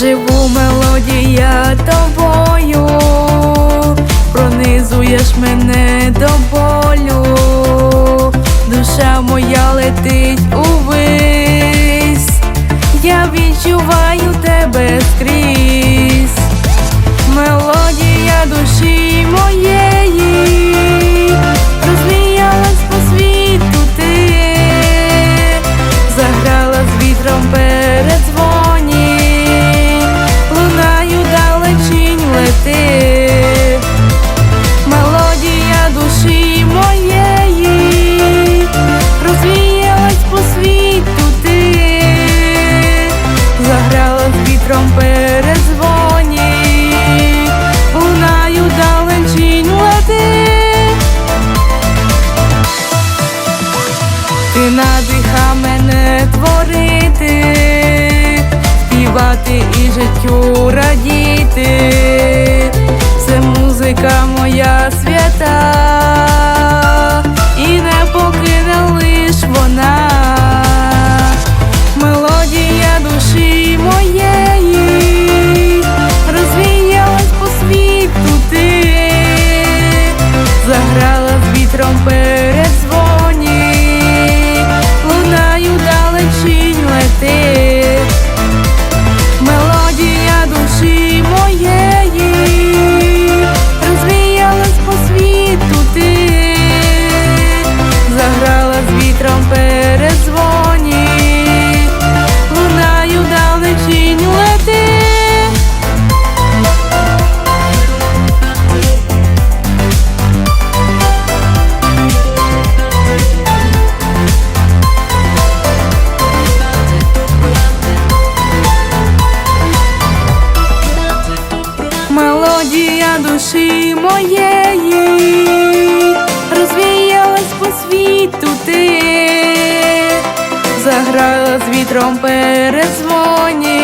живу мелодія тобою, пронизуєш мене до болю, душа моя летить увись, я відчуваю тебе скрізь, мелодія душі творити, співати і життю радіти. Це музика моя свята, Душі моєї. Розвіялась по світу ти, заграла з вітром перезвоні,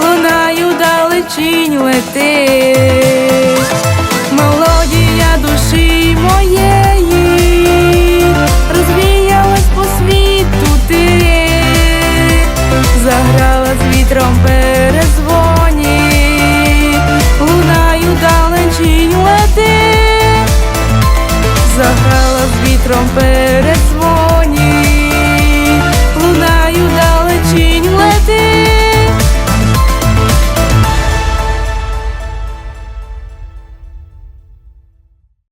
лунаю далечінь лети. Заграла з вітром.